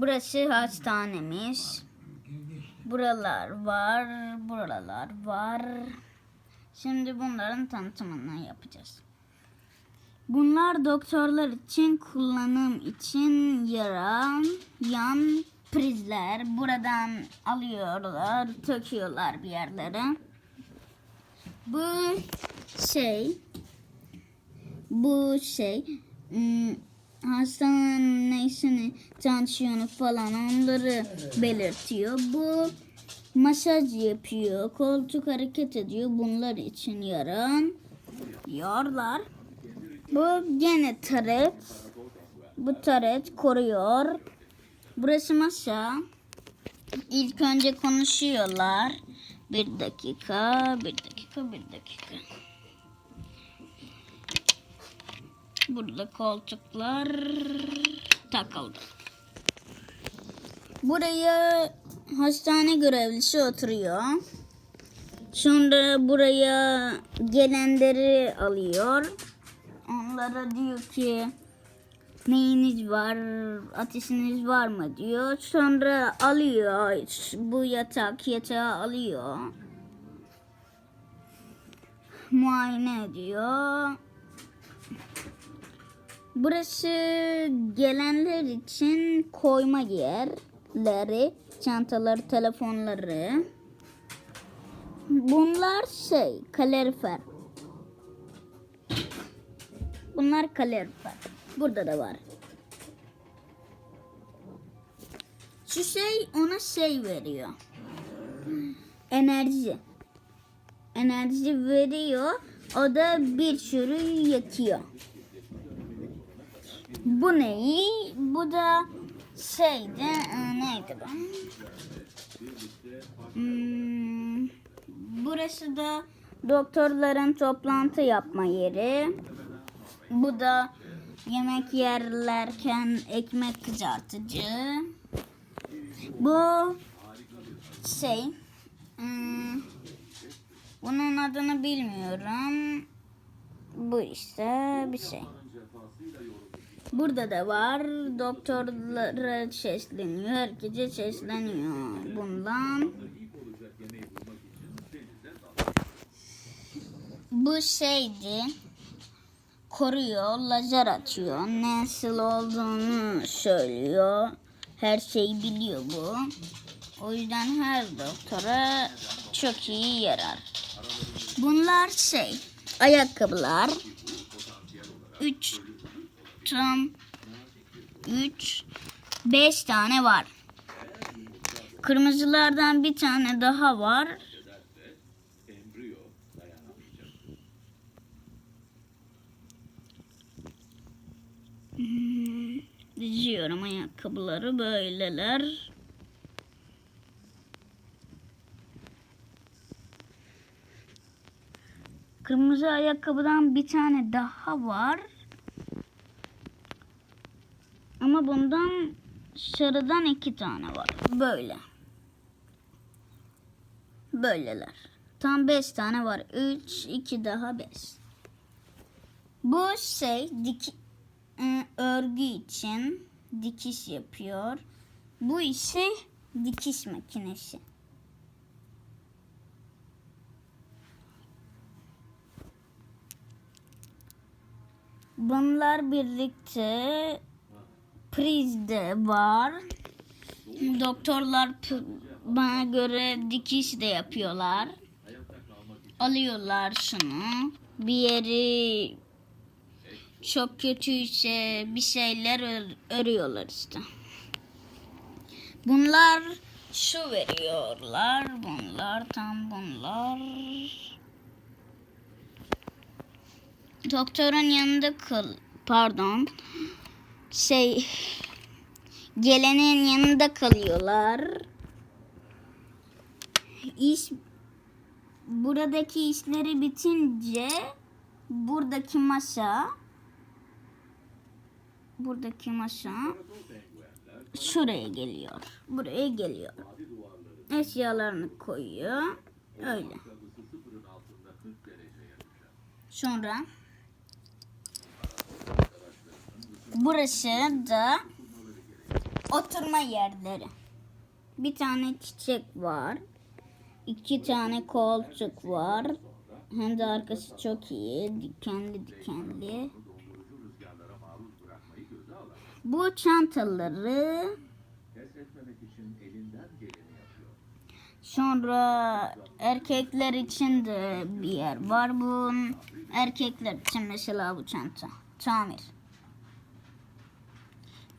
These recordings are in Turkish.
Burası hastanemiz. Buralar var, buralar var. Şimdi bunların tanıtımını yapacağız. Bunlar doktorlar için kullanım için yaran yan prizler. Buradan alıyorlar, takıyorlar bir yerlere. Bu şey bu şey ım, hastanın neysini, tansiyonu falan onları belirtiyor. Bu masaj yapıyor, koltuk hareket ediyor. Bunlar için yaran yorlar. Bu gene taret. Bu taret koruyor. Burası masa. İlk önce konuşuyorlar. Bir dakika, bir dakika, bir dakika. Burada koltuklar takıldı. Buraya hastane görevlisi oturuyor. Sonra buraya gelenleri alıyor. Onlara diyor ki neyiniz var, ateşiniz var mı diyor. Sonra alıyor bu yatak yatağı alıyor. Muayene ediyor. Burası gelenler için koyma yerleri, çantaları, telefonları. Bunlar şey, kalorifer. Bunlar kalorifer. Burada da var. Şu şey ona şey veriyor. Enerji. Enerji veriyor. O da bir sürü yakıyor. Bu neyi? Bu da şeydi. e, Neydi bu? Hmm, burası da doktorların toplantı yapma yeri. Bu da yemek yerlerken ekmek kızartıcı. Bu şey hmm, bunun adını bilmiyorum. Bu işte bir şey. Burada da var. Doktorlara sesleniyor. Herkese sesleniyor bundan. Bu şeydi. Koruyor, lazer atıyor. Nasıl olduğunu söylüyor. Her şeyi biliyor bu. O yüzden her doktora çok iyi yarar. Bunlar şey, ayakkabılar. 3 tam 3 5 tane var. Kırmızılardan bir tane daha var. Hmm, Diziyorum ayakkabıları böyleler. Kırmızı ayakkabıdan bir tane daha var. Bundan sarıdan iki tane var. Böyle. Böyleler. Tam beş tane var. Üç, iki daha beş. Bu şey dik e, örgü için dikiş yapıyor. Bu ise dikiş makinesi. Bunlar birlikte prizde var. Doktorlar bana göre dikiş de yapıyorlar. Alıyorlar şunu. Bir yeri çok kötüyse bir şeyler ör- örüyorlar işte. Bunlar şu veriyorlar. Bunlar tam bunlar. Doktorun yanında kal. Pardon. Şey gelenin yanında kalıyorlar. İş buradaki işleri bitince buradaki masa buradaki masa şuraya geliyor. Buraya geliyor. Eşyalarını koyuyor. Öyle. Sonra burası da Oturma yerleri. Bir tane çiçek var. İki tane koltuk var. Hem de arkası çok iyi. Dikenli dikenli. Bu çantaları Sonra erkekler için de bir yer var. Bu erkekler için mesela bu çanta. Tamir.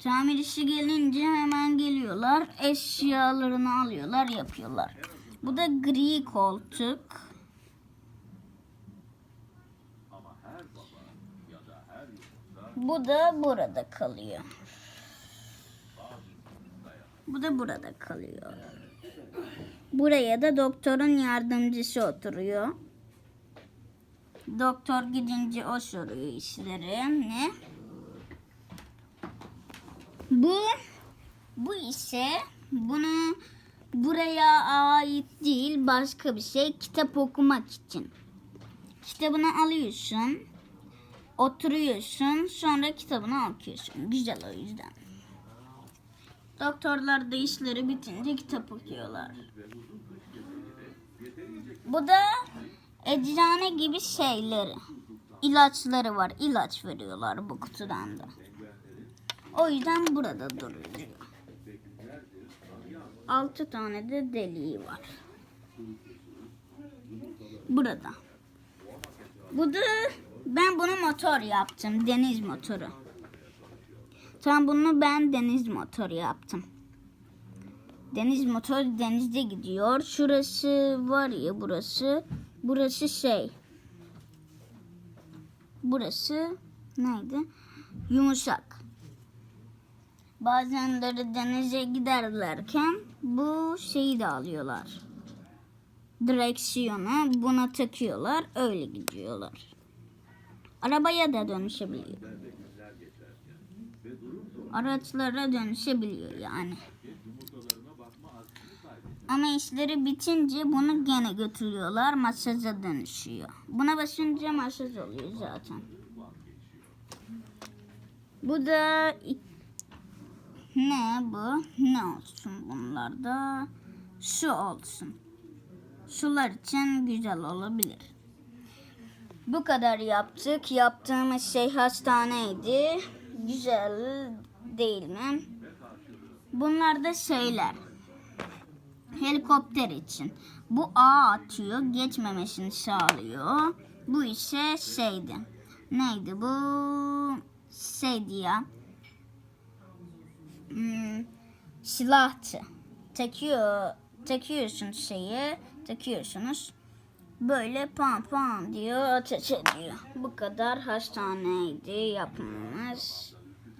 Tamir gelince hemen geliyorlar. Eşyalarını alıyorlar, yapıyorlar. Bu da gri koltuk. Bu da burada kalıyor. Bu da burada kalıyor. Buraya da doktorun yardımcısı oturuyor. Doktor gidince o soruyor işleri. Ne? Bu bu ise bunu buraya ait değil başka bir şey kitap okumak için. Kitabını alıyorsun. Oturuyorsun. Sonra kitabını okuyorsun. Güzel o yüzden. Doktorlar da işleri bitince kitap okuyorlar. Bu da eczane gibi şeyleri. İlaçları var. İlaç veriyorlar bu kutudan da. O yüzden burada duruyor. Altı tane de deliği var. Burada. Bu da ben bunu motor yaptım. Deniz motoru. Tam bunu ben deniz motoru yaptım. Deniz motoru denizde gidiyor. Şurası var ya burası. Burası şey. Burası neydi? Yumuşak. Bazenleri denize giderlerken bu şeyi de alıyorlar. Direksiyonu buna takıyorlar. Öyle gidiyorlar. Arabaya da dönüşebiliyor. Araçlara dönüşebiliyor yani. Ama işleri bitince bunu gene götürüyorlar. Masaja dönüşüyor. Buna basınca masaj oluyor zaten. Bu da ne bu? Ne olsun bunlarda? Şu olsun. Sular için güzel olabilir. Bu kadar yaptık. Yaptığımız şey hastaneydi. Güzel değil mi? Bunlar da şeyler. Helikopter için. Bu ağ atıyor. Geçmemesini sağlıyor. Bu ise şeydi. Neydi bu? Şeydi ya. Hmm, silahtı. Takıyor, takıyorsun şeyi, takıyorsunuz. Böyle pam pam diyor, ateş ediyor. Bu kadar hastaneydi yapmamız.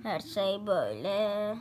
Her şey böyle.